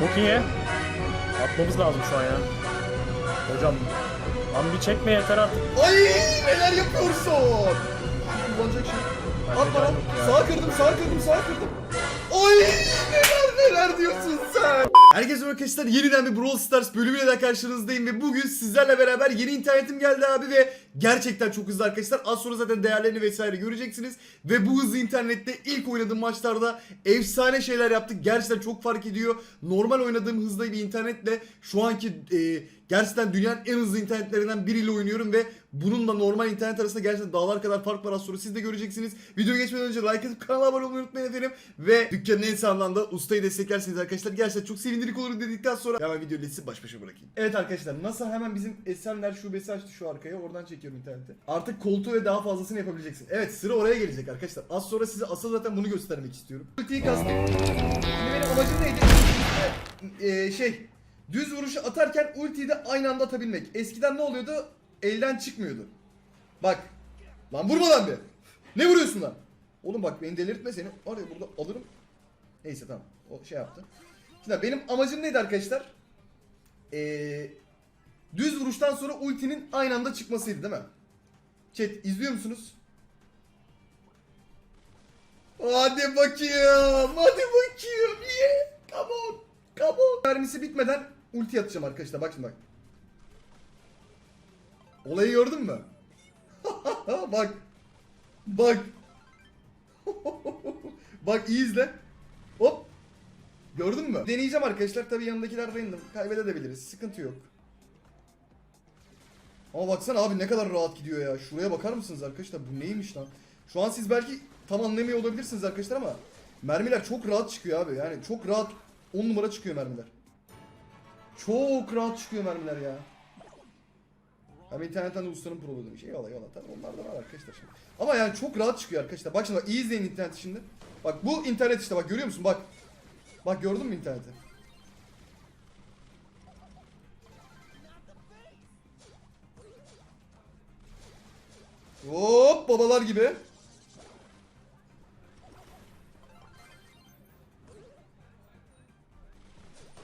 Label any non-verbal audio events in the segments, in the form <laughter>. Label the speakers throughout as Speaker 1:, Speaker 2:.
Speaker 1: Çok iyi. Atmamız lazım şu an ya. Hocam. Lan bir çekme yeter artık.
Speaker 2: Ay neler yapıyorsun? Kullanacak şey. At bana. Sağa kırdım, sağa kırdım, sağa kırdım. Oy neler neler diyorsun sen. Herkese arkadaşlar yeniden bir Brawl Stars bölümüyle de karşınızdayım ve bugün sizlerle beraber yeni internetim geldi abi ve gerçekten çok hızlı arkadaşlar. Az sonra zaten değerlerini vesaire göreceksiniz ve bu hızlı internette ilk oynadığım maçlarda efsane şeyler yaptık. Gerçekten çok fark ediyor. Normal oynadığım hızda bir internetle şu anki e, gerçekten dünyanın en hızlı internetlerinden biriyle oynuyorum ve bununla normal internet arasında gerçekten dağlar kadar fark var az sonra siz de göreceksiniz. Videoya geçmeden önce like atıp kanala abone olmayı unutmayın efendim. Ve dükkanın en sağlamda ustayı desteklerseniz arkadaşlar gerçekten çok sevindirici olur dedikten sonra hemen videoyu sizi baş başa bırakayım. Evet arkadaşlar NASA hemen bizim Esenler şubesi açtı şu arkaya oradan çekiyorum interneti. Artık koltuğu ve daha fazlasını yapabileceksin. Evet sıra oraya gelecek arkadaşlar. Az sonra size asıl zaten bunu göstermek istiyorum. Ultiyi kastım. Şimdi benim amacım neydi? Ee, şey düz vuruşu atarken ultiyi de aynı anda atabilmek. Eskiden ne oluyordu? Elden çıkmıyordu. Bak. Lan vurma lan bir. Ne vuruyorsun lan? Oğlum bak beni delirtme seni. Ya burada alırım. Neyse tamam. O şey yaptı. Şimdi benim amacım neydi arkadaşlar? Ee, düz vuruştan sonra ultinin aynı anda çıkmasıydı değil mi? Chat izliyor musunuz? Hadi bakayım. Hadi bakayım. Yeah. Come on. Come on. Mermisi bitmeden ulti atacağım arkadaşlar. Bak şimdi bak. Olayı gördün mü? <laughs> bak. Bak. <laughs> bak iyi izle. Hop. Gördün mü? Deneyeceğim arkadaşlar. Tabii yanındakiler random. Kaybedebiliriz. Sıkıntı yok. Ama baksana abi ne kadar rahat gidiyor ya. Şuraya bakar mısınız arkadaşlar? Bu neymiş lan? Şu an siz belki tam anlamıyor olabilirsiniz arkadaşlar ama mermiler çok rahat çıkıyor abi. Yani çok rahat 10 numara çıkıyor mermiler. Çok rahat çıkıyor mermiler ya. Hem internetten de ustanın prolu demiş. Eyvallah eyvallah. Tabii onlar da var arkadaşlar şimdi. Ama yani çok rahat çıkıyor arkadaşlar. Bak şimdi bak iyi izleyin interneti şimdi. Bak bu internet işte bak görüyor musun? Bak. Bak gördün mü interneti? Hop babalar gibi.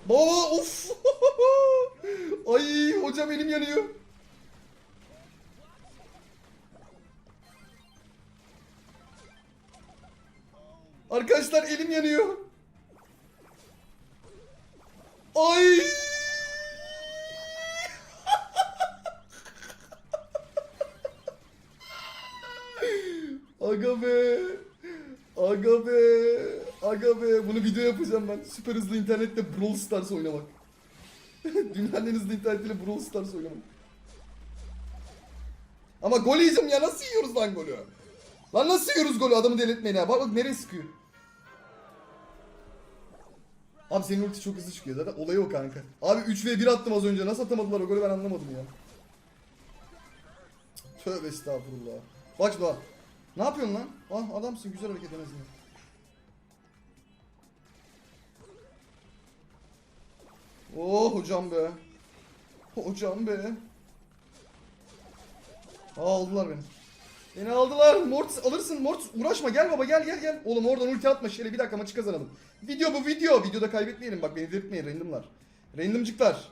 Speaker 2: Baba of. <laughs> Ay hocam elim yanıyor. Yanıyor. Ay. Aga be. Aga be. Aga be. Bunu video yapacağım ben. Süper hızlı internette Brawl Stars oynamak. <laughs> Dünyanın en hızlı internetiyle Brawl Stars oynamak. Ama gol yiyeceğim ya. Nasıl yiyoruz lan golü? Lan nasıl yiyoruz golü? Adamı delirtmeyin ya. Bak bak nereye sıkıyor. Abi senin ulti çok hızlı çıkıyor zaten. Olayı o kanka. Abi 3 ve 1 attım az önce. Nasıl atamadılar o golü ben anlamadım ya. Tövbe estağfurullah. Bak şimdi. Ne yapıyorsun lan? Ah adamsın güzel hareket en azından. Oh hocam be. Hocam be. Aa, aldılar beni. Beni aldılar. Mortis alırsın. Mortis uğraşma gel baba gel gel gel. Oğlum oradan ulti atma. Şöyle bir dakika maçı kazanalım. Video bu video. Videoda kaybetmeyelim bak beni delirtmeyin randomlar. Randomcıklar.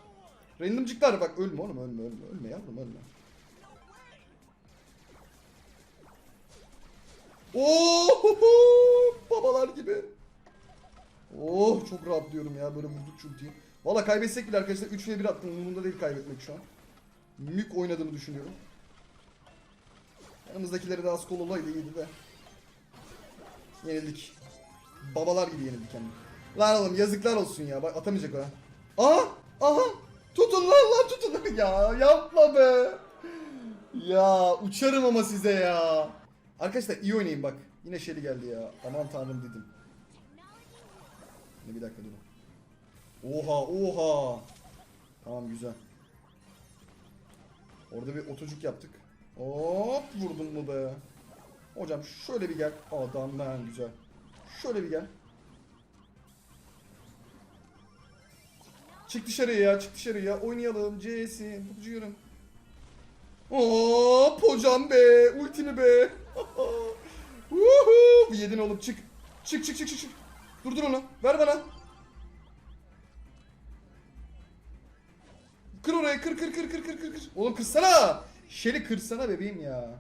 Speaker 2: Randomcıklar bak ölme oğlum ölme ölme ölme yavrum ölme. Oh <laughs> babalar gibi. Oh çok rahatlıyorum ya böyle vurduk ultiyi. Valla kaybetsek bile arkadaşlar 3 ve 1 attım. Umurumda değil kaybetmek şu an. Mük oynadığımı düşünüyorum. Yanımızdakileri de az kol olaydı iyiydi de. Yenildik. Babalar gibi yenildik hem. Lan oğlum yazıklar olsun ya. Bak atamayacak o ha. Aha! Aha! Tutun lan lan tutun. <laughs> Ya yapma be. Ya uçarım ama size ya. Arkadaşlar iyi oynayın bak. Yine Shelly geldi ya. Aman tanrım dedim. Ne bir dakika durun. Oha oha. Tamam güzel. Orada bir otocuk yaptık. Hop vurdum mu be. Hocam şöyle bir gel. Adam ben güzel. Şöyle bir gel. Çık dışarıya ya çık dışarıya. Oynayalım. C'si. Tutucuyorum. Hop hocam be. Ultimi be. <laughs> Woohoo. Yedin oğlum çık. Çık çık çık çık. çık. Durdur onu. Ver bana. Kır oraya kır kır kır kır kır kır kır. Oğlum kırsana. Şeli kırsana bebeğim ya.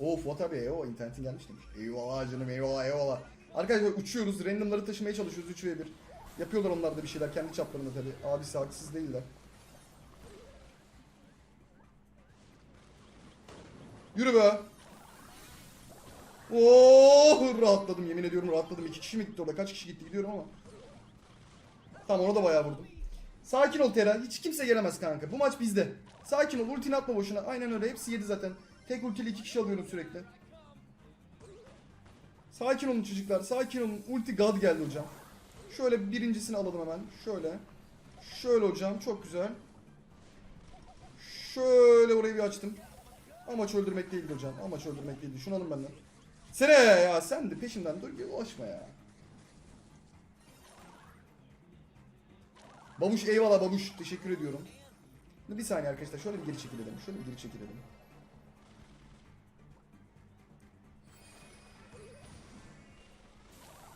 Speaker 2: Of what abi o internetin gelmiş demiş. Eyvallah canım eyvallah eyvallah. Arkadaşlar uçuyoruz randomları taşımaya çalışıyoruz 3 ve 1. Yapıyorlar onlar da bir şeyler kendi çaplarında tabi. Abisi haksız değiller. Yürü be. Oh rahatladım yemin ediyorum rahatladım. İki kişi mi gitti orada? Kaç kişi gitti gidiyorum ama. Tamam ona da bayağı vurdum. Sakin ol Tera. Hiç kimse gelemez kanka. Bu maç bizde. Sakin ol. Ultini atma boşuna. Aynen öyle. Hepsi yedi zaten. Tek ultiyle iki kişi alıyorum sürekli. Sakin olun çocuklar. Sakin olun. Ulti God geldi hocam. Şöyle birincisini alalım hemen. Şöyle. Şöyle hocam. Çok güzel. Şöyle orayı bir açtım. Amaç öldürmek değildi hocam. Amaç öldürmek değildi. Şunu alın benden. Sene ya sen de peşimden dur bir ulaşma ya. Babuş eyvallah babuş. Teşekkür ediyorum. Bir saniye arkadaşlar şöyle bir geri çekilelim. Şöyle bir geri çekilelim.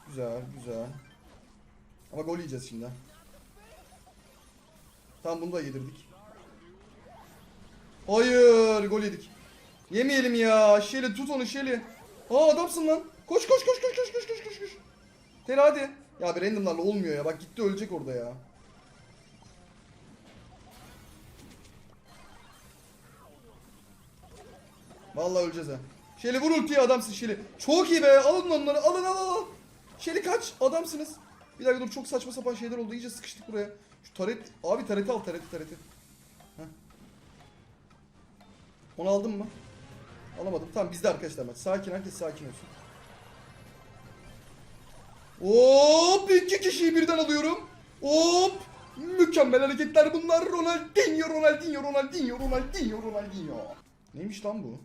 Speaker 2: Güzel güzel. Ama gol yiyeceğiz şimdi. Tamam bunu da yedirdik. Hayır gol yedik. Yemeyelim ya. Şeli tut onu Şeli. Aa adamsın lan. Koş koş koş koş koş koş koş koş. Tela hadi. Ya bir randomlarla olmuyor ya. Bak gitti ölecek orada ya. Vallahi öleceğiz ha. Şeli vur ultiyi adamsın Şeli. Çok iyi be. Alın onları. Alın al al al. Şeli kaç. Adamsınız. Bir dakika dur çok saçma sapan şeyler oldu. İyice sıkıştık buraya. Şu taret. Abi tareti al tareti tareti. Heh. Onu aldın mı? Alamadım. Tamam bizde arkadaşlar maç. Sakin herkes sakin olsun. Hop iki kişiyi birden alıyorum. Hop mükemmel hareketler bunlar. Ronaldinho, Ronaldinho, Ronaldinho, Ronaldinho, Ronaldinho. Neymiş lan bu?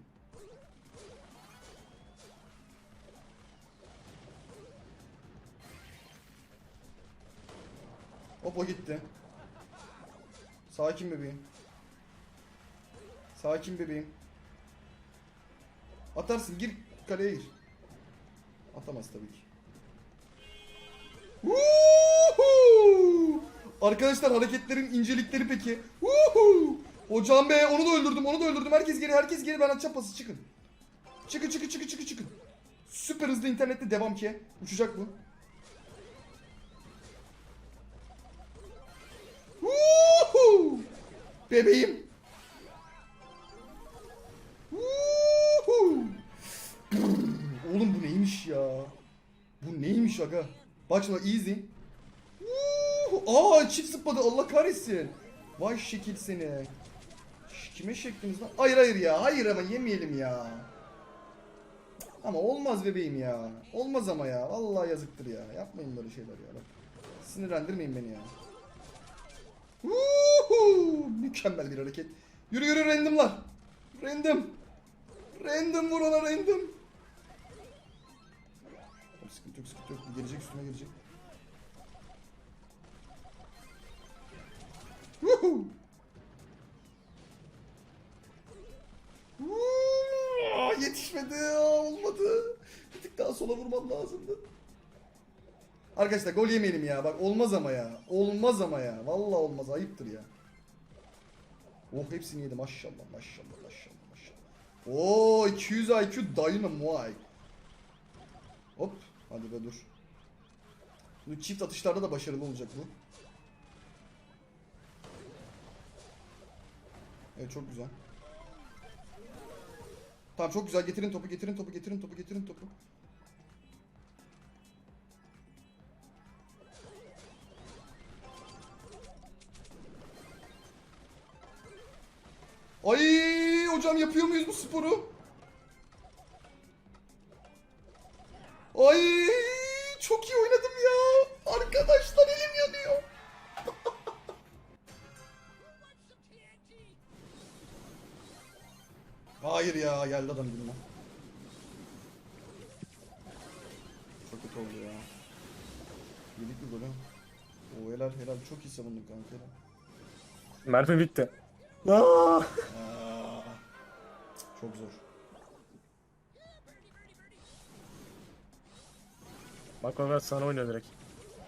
Speaker 2: Hop o gitti. Sakin bebeğim. Sakin bebeğim. Atarsın gir kaleye gir. Atamaz tabii ki. Woohoo! Arkadaşlar hareketlerin incelikleri peki. Woohoo! Hocam be onu da öldürdüm onu da öldürdüm. Herkes geri herkes geri ben atacağım pası çıkın. Çıkın çıkın çıkın çıkın çıkın. Süper hızlı internette devam ki. Uçacak bu. Bebeğim. Oğlum bu neymiş ya? Bu neymiş aga? Bak şimdi easy. Aa çift zıpladı Allah kahretsin. Vay şekil seni. Kime şekliniz lan? Hayır hayır ya. Hayır ama yemeyelim ya. Ama olmaz bebeğim ya. Olmaz ama ya. Vallahi yazıktır ya. Yapmayın böyle şeyler ya. Bak. Sinirlendirmeyin beni ya. Mükemmel bir hareket. Yürü yürü randomlar. Random. Random vur ona random. Sıkıntı yok sıkıntı yok. Gelecek üstüme gelecek. Woohoo! Yetişmedi. Olmadı. Bir tık daha sola vurmam lazımdı. Arkadaşlar gol yemeyelim ya. Bak olmaz ama ya. Olmaz ama ya. Vallahi olmaz. Ayıptır ya. Oh hepsini yedim. Maşallah maşallah maşallah maşallah. Oo 200 IQ Dynamite. Hop. Hadi be dur. Bu çift atışlarda da başarılı olacak bu. Evet çok güzel. Tamam çok güzel. Getirin topu, getirin topu, getirin topu, getirin topu. Ay hocam yapıyor muyuz bu sporu? Ay çok iyi oynadım ya. Arkadaşlar elim yanıyor. <laughs> Hayır ya geldi adam gününe. Çok kötü oldu ya. Yedik mi golü? Oo helal helal çok iyi savundun kanka.
Speaker 1: Mermi bitti. Aa!
Speaker 2: Çok zor.
Speaker 1: Bak bak bak sana oynuyor direkt.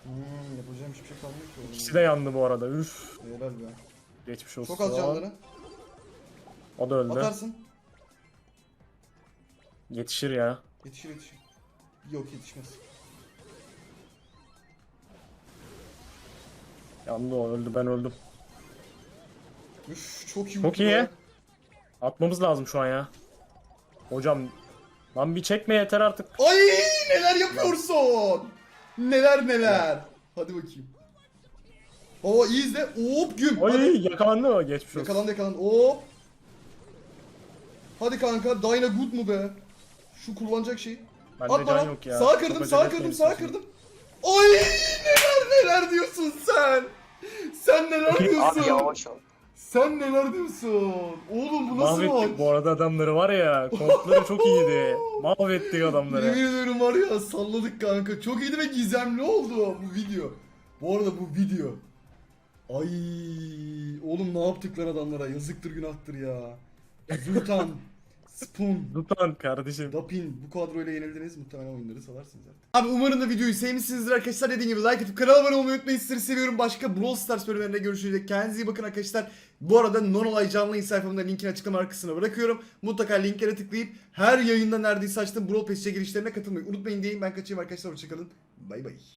Speaker 2: Hmm, yapacağım hiçbir şey kalmıyor ki oğlum.
Speaker 1: İkisi de yandı bu arada. Üf.
Speaker 2: Helal be.
Speaker 1: Geçmiş olsun.
Speaker 2: Çok az canları.
Speaker 1: O da öldü.
Speaker 2: Atarsın.
Speaker 1: Yetişir ya.
Speaker 2: Yetişir yetişir. Yok yetişmez.
Speaker 1: Yandı o öldü ben öldüm.
Speaker 2: Üf çok iyi.
Speaker 1: Çok iyi. Atmamız lazım şu an ya. Hocam lan bir çekme yeter artık.
Speaker 2: Ay neler yapıyorsun? Neler neler. Hadi bakayım. Oo iyi izle. Hop güm. Hadi.
Speaker 1: Oy yakalandı o geçmiş olsun.
Speaker 2: Yakalandı yakalandı. Hop. Hadi kanka Dyna good mu be? Şu kullanacak şey.
Speaker 1: Bende
Speaker 2: At
Speaker 1: can
Speaker 2: bana.
Speaker 1: yok ya.
Speaker 2: Sağa
Speaker 1: Çok
Speaker 2: kırdım
Speaker 1: acele
Speaker 2: sağa kırdım sağa kırdım. Ay neler neler diyorsun sen? Sen neler diyorsun?
Speaker 3: Abi yavaş ol.
Speaker 2: Sen neler diyorsun? Oğlum bu nasıl
Speaker 1: Mahvettik
Speaker 2: maç?
Speaker 1: bu arada adamları var ya. Kompları çok iyiydi. Mahvettik
Speaker 2: Yemin
Speaker 1: adamları.
Speaker 2: ediyorum var ya salladık kanka. Çok iyiydi ve gizemli oldu bu video. Bu arada bu video. Ay oğlum ne yaptık lan adamlara? Yazıktır günahtır ya. Zültan, Spoon,
Speaker 1: Lütfen kardeşim.
Speaker 2: Dapin bu kadroyla yenildiniz muhtemelen oyunları salarsınız artık. Abi umarım da videoyu sevmişsinizdir arkadaşlar. Dediğim gibi like atıp kanala abone olmayı unutmayın. Sizleri seviyorum. Başka Brawl Stars bölümlerinde görüşecek. Kendinize iyi bakın arkadaşlar. Bu arada Nonolay canlı yayın sayfamda linkini açıklama kısmına bırakıyorum. Mutlaka linklere tıklayıp her yayında neredeyse açtığım Brawl Pass'e girişlerine katılmayı unutmayın diyeyim. Ben kaçayım arkadaşlar. Hoşçakalın. Bay bay.